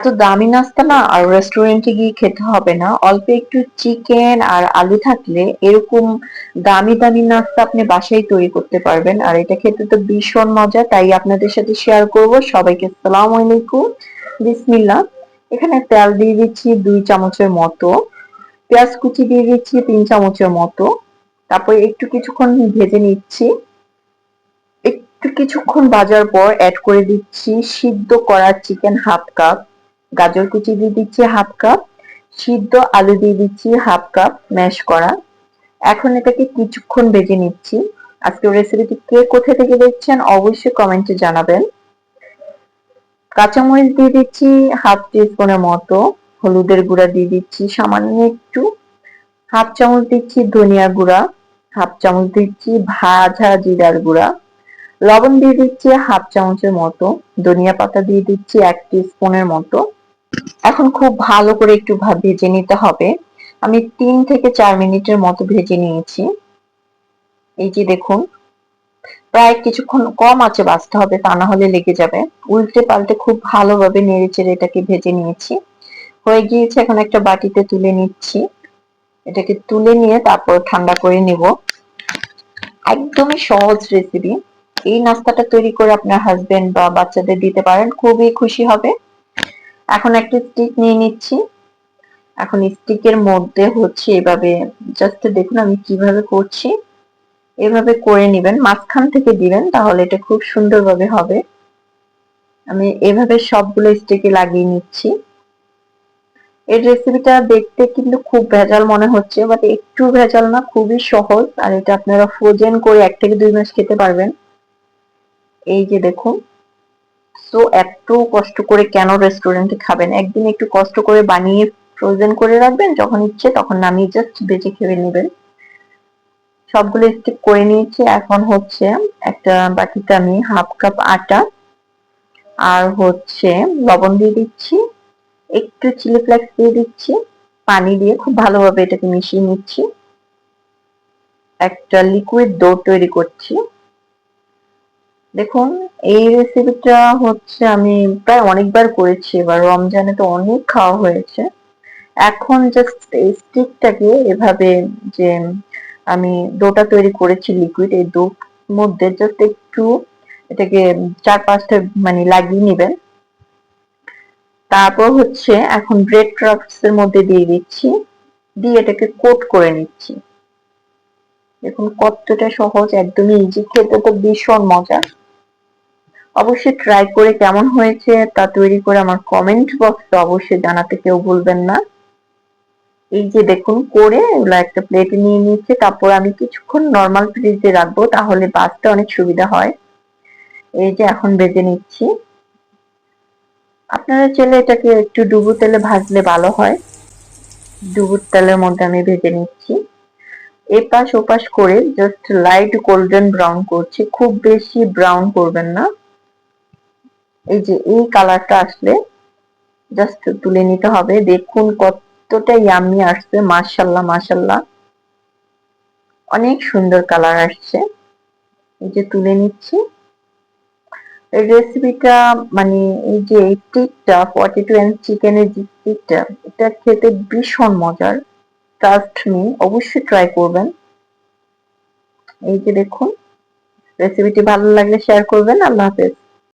তো দামি নাস্তা না আর রেস্টুরেন্টে গিয়ে খেতে হবে না। অল্প একটু চিকেন আর আলু থাকলে এরকম দামি দামি নাস্তা আপনি বাসায় তৈরি করতে পারবেন। আর এটা খেতে তো ভীষণ মজা, তাই আপনাদের সাথে শেয়ার করব। সবাইকে আসসালামু আলাইকুম। বিসমিল্লাহ। এখানে তেল দিয়ে দিচ্ছি দুই চামচের মতো। পেঁয়াজ কুচি দিয়ে দিচ্ছি তিন চামচের মতো। তারপর একটু কিছুক্ষণ ভেজে নিচ্ছি। একটু কিছুক্ষণ ভাজার পর অ্যাড করে দিচ্ছি সিদ্ধ করা চিকেন হাফ কাপ গাজর কুচি দিয়ে দিচ্ছি হাফ কাপ সিদ্ধ আলু দিয়ে দিচ্ছি হাফ কাপ ম্যাশ করা। এখন এটাকে কিছুক্ষণ ভেজে নিচ্ছি। আজকের রেসিপিটি কে কোথা থেকে দেখছেন অবশ্যই কমেন্টে জানাবেন। কাঁচামরিচ দিয়ে দিচ্ছি হাফ টিস্পুনের মতো, হলুদের গুঁড়া দিয়ে দিচ্ছি সামান্য একটু। হাফ চামচ দিচ্ছি ধনিয়া গুঁড়া হাফ চামচ দিচ্ছি ভাজা জিরার গুঁড়া। লবণ দিয়ে দিচ্ছি হাফ চামচের মতো, ধনিয়া পাতা দিয়ে দিচ্ছি এক স্পুনের মতো। এখন খুব ভালো করে একটু ভেজে নিতে হবে। আমি তিন থেকে চার মিনিটের মতো ভেজে নিয়েছি। এই যে দেখুন, প্রায় কিছুক্ষণ কম আছে বাঁচতে হবে, তা না হলে লেগে যাবে। উল্টে পাল্টে খুব ভালোভাবে নেড়ে চেড়ে এটাকে ভেজে নিয়েছি। হয়ে গিয়েছে, এখন একটা বাটিতে তুলে নিচ্ছি। এটাকে তুলে নিয়ে তারপর ঠান্ডা করে নিব। একদমই সহজ রেসিপি এই নাস্তাটা তৈরি করে আপনার হাজবেন্ড বা বাচ্চাদের দিতে পারেন, খুবই খুশি হবে। এখন একটা স্টিক নিয়ে নিচ্ছি। এখন স্টিকের মধ্যে হচ্ছে এভাবে জাস্ট দেখুন আমি কীভাবে করছি। এভাবে করে নেবেন, মাঝখান থেকে দিবেন, তাহলে এটা খুব সুন্দরভাবে হবে। আমি এভাবে সবগুলো স্টিকে লাগিয়ে নিচ্ছি। এর রেসিপিটা দেখতে কিন্তু খুব ভেজাল মনে হচ্ছে বাট একটু ভেজাল না, খুবই সহজ। আর এটা আপনারা ফ্রোজেন করে এক থেকে দুই মাস খেতে পারবেন। এই যে দেখুন। সো এত কষ্ট করে কেন রেস্টুরেন্টে খাবেন? একদিন একটু কষ্ট করে বানিয়ে ফ্রোজেন করে রাখবেন, যখন ইচ্ছে তখন নামিয়ে জাস্ট বেঁচে খেয়ে নেবেন। সবগুলো স্টিক করে নিয়েছি। এখন হচ্ছে একটা বাটিতে আমি হাফ কাপ আটা আর হচ্ছে লবণ দিয়ে দিচ্ছি। একটু চিলি ফ্লেক্স দিয়ে দিচ্ছি। পানি দিয়ে খুব ভালোভাবে এটাকে মিশিয়ে নিচ্ছি। একটা লিকুইড ডো তৈরি করছি। দেখুন, এই রেসিপিটা হচ্ছে আমি প্রায় অনেকবার করেছি, এবার রমজানে তো অনেক খাওয়া হয়েছে। এখন জাস্ট এই স্টিকটাকে এভাবে যে আমি ডোটা তৈরি করেছি লিকুইড এই ডো মধ্যে জাস্ট একটু এটাকে চার পাঁচটা মানে লাগিয়ে নেবেন। তারপর হচ্ছে এখন ব্রেড ক্রাফটস এর মধ্যে দিয়ে দিচ্ছি, দিয়ে এটাকে কোট করে নিচ্ছি। দেখুন, কতটা সহজ, একদমই ইজি খেতে তো ভীষণ মজা। অবশ্যই ট্রাই করে কেমন হয়েছে তা তৈরি করে আমার কমেন্ট বক্সে অবশ্যই জানাতে কেউ ভুলবেন না। এই যে দেখুন, করে এগুলো একটা প্লেটে নিয়ে নিচ্ছে তারপর আমি কিছুক্ষণ নর্মাল ফ্রিজে রাখব, তাহলে বাঁচতে অনেক সুবিধা হয়। এই যে এখন বেজে নিচ্ছি। আপনারা চাইলে এটাকে একটু ডুবু তেলে ভাজলে ভালো হয়। ডুবুর তেলের মধ্যে আমি ভেজে নিচ্ছি। এপাশ ওপাশ করে জাস্ট লাইট গোল্ডেন ব্রাউন করছি। খুব বেশি ব্রাউন করবেন না। এই যে এই কালারটা আসলে জাস্ট তুলে নিতে হবে। দেখুন কতটা ইয়ামি আসছে। মাশাল্লাহ মাশাল্লাহ। অনেক সুন্দর কালার আসছে। এই যে তুলে নিচ্ছি। রেসিপিটা মানে এই যে টিকটা ফর্টি টু এন্ড চিকেনের যে টিকটা এটা খেতে ভীষণ মজার। ট্রাস্ট মি অবশ্যই ট্রাই করবেন। এই যে দেখুন রেসিপিটি ভালো লাগলে শেয়ার করবেন। আল্লাহ হাফেজ।